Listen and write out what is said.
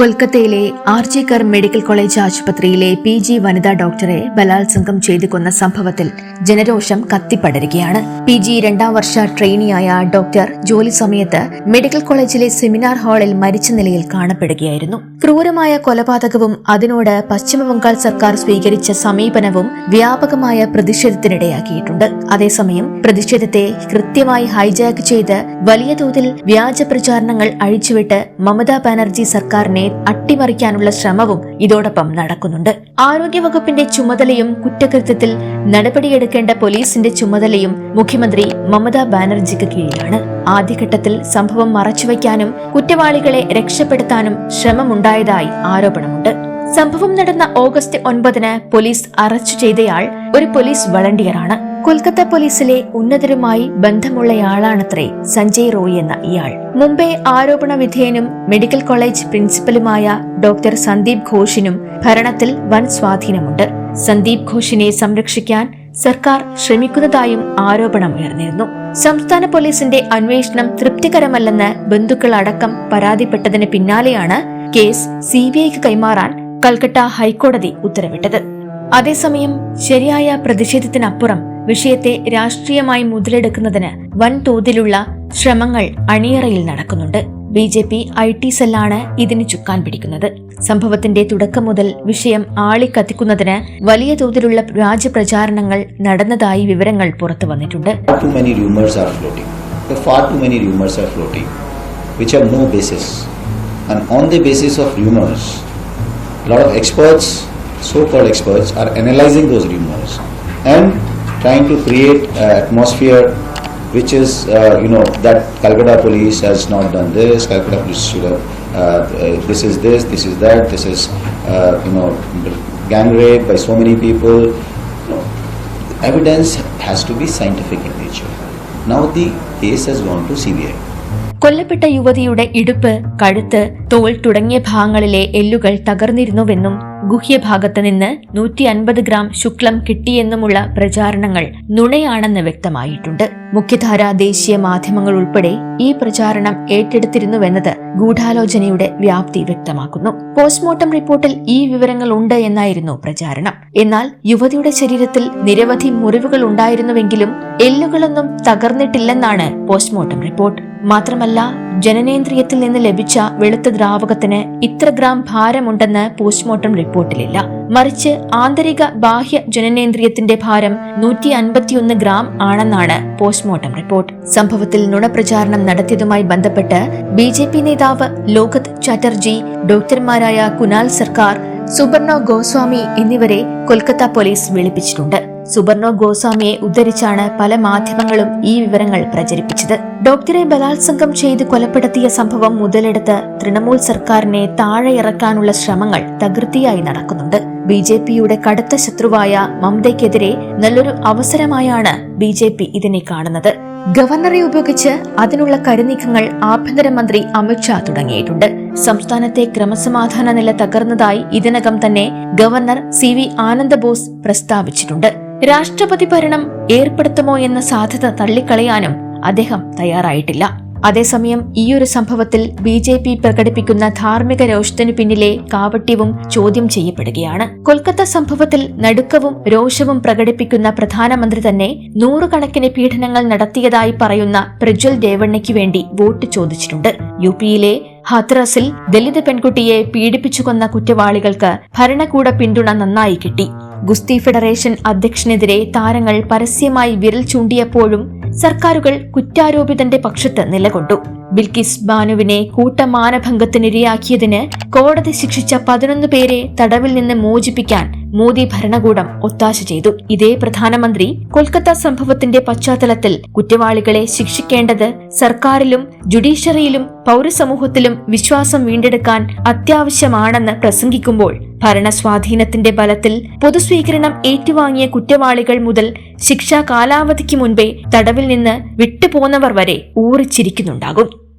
കൊൽക്കത്തയിലെ RG Kar medical college ആശുപത്രിയിലെ P G വനിതാ ഡോക്ടറെ ബലാത്സംഗം ചെയ്തു കൊന്ന സംഭവത്തിൽ ജനരോഷം കത്തിപ്പടരുകയാണ്. പി ജി രണ്ടാം വർഷ ട്രെയിനിയായ ഡോക്ടർ ജോലി സമയത്ത് മെഡിക്കൽ കോളേജിലെ സെമിനാർ ഹാളിൽ മരിച്ച നിലയിൽ കാണപ്പെടുകയായിരുന്നു. ക്രൂരമായ കൊലപാതകവും അതിനോട് പശ്ചിമബംഗാൾ സർക്കാർ സ്വീകരിച്ച സമീപനവും വ്യാപകമായ പ്രതിഷേധത്തിനിടയാക്കിയിട്ടുണ്ട്. അതേസമയം പ്രതിഷേധത്തെ കൃത്യമായി ഹൈജാക്ക് ചെയ്ത് വലിയ തോതിൽ വ്യാജ പ്രചാരണങ്ങൾ അഴിച്ചുവിട്ട് മമതാ ബാനർജി സർക്കാരിനെ അട്ടിമറിക്കാനുള്ള ശ്രമവും ഇതോടൊപ്പം നടക്കുന്നുണ്ട്. ആരോഗ്യവകുപ്പിന്റെ ചുമതലയും കുറ്റകൃത്യത്തിൽ നടപടിയെടുക്കേണ്ട പോലീസിന്റെ ചുമതലയും മുഖ്യമന്ത്രി മമതാ ബാനർജിക്ക് കീഴിലാണ്. ആദ്യഘട്ടത്തിൽ സംഭവം മറച്ചുവെക്കാനും കുറ്റവാളികളെ രക്ഷപ്പെടുത്താനും ശ്രമമുണ്ടായതായി ആരോപണമുണ്ട്. സംഭവം നടന്ന ഓഗസ്റ്റ് ഒൻപതിന് പോലീസ് അറസ്റ്റ് ചെയ്തയാൾ ഒരു പോലീസ് വളണ്ടിയറാണ്. കൊൽക്കത്ത പോലീസിലെ ഉന്നതരുമായി ബന്ധമുള്ളയാളാണത്രേ സഞ്ജയ് റോയ് എന്ന ഇയാൾ. മുംബൈ ആരോപണ വിധേയനും മെഡിക്കൽ കോളേജ് പ്രിൻസിപ്പലുമായ ഡോക്ടർ സന്ദീപ് ഘോഷിനും ഭരണത്തിൽ വൻ സ്വാധീനമുണ്ട്. സന്ദീപ് ഘോഷിനെ സംരക്ഷിക്കാൻ സർക്കാർ ശ്രമിക്കുന്നതായും ആരോപണമുയർന്നിരുന്നു സംസ്ഥാന പോലീസിന്റെ അന്വേഷണം തൃപ്തികരമല്ലെന്ന് ബന്ധുക്കൾ അടക്കം പരാതിപ്പെട്ടതിന് പിന്നാലെയാണ് കേസ് സിബിഐക്ക് കൈമാറാൻ കൽക്കട്ട ഹൈക്കോടതി ഉത്തരവിട്ടത്. അതേസമയം ശരിയായ പ്രതിഷേധത്തിനപ്പുറം വിഷയത്തെ രാഷ്ട്രീയമായി മുതലെടുക്കുന്നതിന് വൻതോതിലുള്ള ശ്രമങ്ങൾ അണിയറയിൽ നടക്കുന്നുണ്ട് B J P I T സെല്ലാണ് ഇതിന് ചുക്കാൻ പിടിക്കുന്നത് സംഭവത്തിന്റെ തുടക്കം മുതൽ വിഷയം ആളിക്കത്തിക്കുന്നതിന് വലിയ തോതിലുള്ള വ്യാജപ്രചാരണങ്ങൾ നടന്നതായി വിവരങ്ങൾ പുറത്തു വന്നിട്ടുണ്ട് which no basis. And on the basis of rumors, a lot of experts, so-called experts, are analyzing those rumors and trying to create an atmosphere which is, uh, you know, that Calcutta police has not done this, Calcutta police should have, uh, uh, this is this, this is that, this is, uh, you know, gang rape by so many people. You know, evidence has to be scientific in nature. Now the case has gone to CBI. കൊല്ലപ്പെട്ട യുവതിയുടെ ഇടുപ്പ് കഴുത്ത് തോൾ തുടങ്ങിയ ഭാഗങ്ങളിലെ എല്ലുകൾ തകർന്നിരുന്നുവെന്നും ഗുഹ്യഭാഗത്ത് നിന്ന് നൂറ്റി അൻപത് ഗ്രാം ശുക്ലം കിട്ടിയെന്നുമുള്ള പ്രചാരണങ്ങൾ നുണയാണെന്ന് വ്യക്തമായിട്ടുണ്ട്. മുഖ്യധാര ദേശീയ മാധ്യമങ്ങൾ ഉൾപ്പെടെ ഈ പ്രചാരണം ഏറ്റെടുത്തിരുന്നുവെന്നത് ഗൂഢാലോചനയുടെ വ്യാപ്തി വ്യക്തമാക്കുന്നു. പോസ്റ്റ്മോർട്ടം റിപ്പോർട്ടിൽ ഈ വിവരങ്ങൾ ഉണ്ട് എന്നായിരുന്നു പ്രചാരണം. എന്നാൽ യുവതിയുടെ ശരീരത്തിൽ നിരവധി മുറിവുകൾ ഉണ്ടായിരുന്നുവെങ്കിലും എല്ലുകളൊന്നും തകർന്നിട്ടില്ലെന്നാണ് പോസ്റ്റ്മോർട്ടം റിപ്പോർട്ട്. മാത്രമല്ല 감사합니다. ജനനേന്ദ്രിയത്തിൽ നിന്ന് ലഭിച്ച വെളുത്ത ദ്രാവകത്തിന് ഇത്ര ഗ്രാം ഭാരമുണ്ടെന്ന് പോസ്റ്റ്മോർട്ടം റിപ്പോർട്ടിലില്ല. മറിച്ച് ആന്തരിക ബാഹ്യ ജനനേന്ദ്രിയത്തിന്റെ ഭാരം നൂറ്റി അൻപത്തിയൊന്ന് ഗ്രാം ആണെന്നാണ് പോസ്റ്റ്മോർട്ടം റിപ്പോർട്ട്. സംഭവത്തിൽ നുണപ്രചാരണം നടത്തിയതുമായി ബന്ധപ്പെട്ട് ബി ജെ പി നേതാവ് ലോകത് ചാറ്റർജി ഡോക്ടർമാരായ കുനാൽ സർക്കാർ സുബർണോ ഗോസ്വാമി എന്നിവരെ കൊൽക്കത്ത പോലീസ് വിളിപ്പിച്ചിട്ടുണ്ട്. സുബർണോ ഗോസ്വാമിയെ ഉദ്ധരിച്ചാണ് പല മാധ്യമങ്ങളും ഈ വിവരങ്ങൾ പ്രചരിപ്പിച്ചത്. ഡോക്ടറെ ബലാത്സംഗം ചെയ്ത് കൊലപ്പെടുത്തിയ സംഭവം മുതലെടുത്ത് തൃണമൂൽ സർക്കാരിനെ താഴെ ഇറക്കാനുള്ള ശ്രമങ്ങൾ തകൃതിയായി നടക്കുന്നുണ്ട്. ബി ജെ പിയുടെ കടുത്ത ശത്രുവായ മമതയ്ക്കെതിരെ നല്ലൊരു അവസരമായാണ് ബി ജെ പി ഇതിനെ കാണുന്നത്. ഗവർണറെ ഉപയോഗിച്ച് അതിനുള്ള കരുനീക്കങ്ങൾ ആഭ്യന്തരമന്ത്രി അമിത്ഷാ തുടങ്ങിയിട്ടുണ്ട്. സംസ്ഥാനത്തെ ക്രമസമാധാന നില തകർന്നതായി ഇതിനകം തന്നെ governor C V Ananda Bose പ്രസ്താവിച്ചിട്ടുണ്ട്. രാഷ്ട്രപതി ഭരണം ഏർപ്പെടുത്തുമോ എന്ന സാധ്യത തള്ളിക്കളയാനും അദ്ദേഹം തയ്യാറായിട്ടില്ല. അതേസമയം ഈയൊരു സംഭവത്തിൽ ബി ജെ പി പ്രകടിപ്പിക്കുന്ന ധാർമ്മിക രോഷത്തിനു പിന്നിലെ കാവട്യവും ചോദ്യം ചെയ്യപ്പെടുകയാണ്. കൊൽക്കത്ത സംഭവത്തിൽ നടുക്കവും രോഷവും പ്രകടിപ്പിക്കുന്ന പ്രധാനമന്ത്രി തന്നെ നൂറുകണക്കിന് പീഡനങ്ങൾ നടത്തിയതായി പറയുന്ന പ്രജ്വൽ ദേവണ്ണയ്ക്ക് വേണ്ടി വോട്ട് ചോദിച്ചിട്ടുണ്ട്. യു പിയിലെ ഹത്രസിൽ ദലിത് പെൺകുട്ടിയെ പീഡിപ്പിച്ചു കൊന്ന കുറ്റവാളികൾക്ക് ഭരണകൂട പിന്തുണ നന്നായി കിട്ടി. ഗുസ്തി ഫെഡറേഷൻ അധ്യക്ഷനെതിരെ താരങ്ങൾ പരസ്യമായി വിരൽ ചൂണ്ടിയപ്പോഴും സർക്കാരുകൾ കുറ്റാരോപിതന്റെ പക്ഷത്ത് നിലകൊണ്ടു. ബിൽക്കിസ് ബാനുവിനെ കൂട്ടമാനഭംഗത്തിനിരയാക്കിയതിന് കോടതി ശിക്ഷിച്ച പതിനൊന്ന് പേരെ തടവിൽ നിന്ന് മോചിപ്പിക്കാൻ മോദി ഭരണകൂടം ഒത്താശ ചെയ്തു. ഇതേ പ്രധാനമന്ത്രി കൊൽക്കത്ത സംഭവത്തിന്റെ പശ്ചാത്തലത്തിൽ കുറ്റവാളികളെ ശിക്ഷിക്കേണ്ടത് സർക്കാരിലും ജുഡീഷ്യറിയിലും പൗരസമൂഹത്തിലും വിശ്വാസം വീണ്ടെടുക്കാൻ അത്യാവശ്യമാണെന്ന് പ്രസംഗിക്കുമ്പോൾ ഭരണസ്വാധീനത്തിന്റെ ബലത്തിൽ പൊതുസ്വീകരണം ഏറ്റുവാങ്ങിയ കുറ്റവാളികൾ മുതൽ ശിക്ഷാ കാലാവധിക്ക് മുൻപേ തടവിൽ നിന്ന് വിട്ടുപോന്നവർ വരെ ഊറിച്ചിരിക്കുന്നുണ്ടാകും.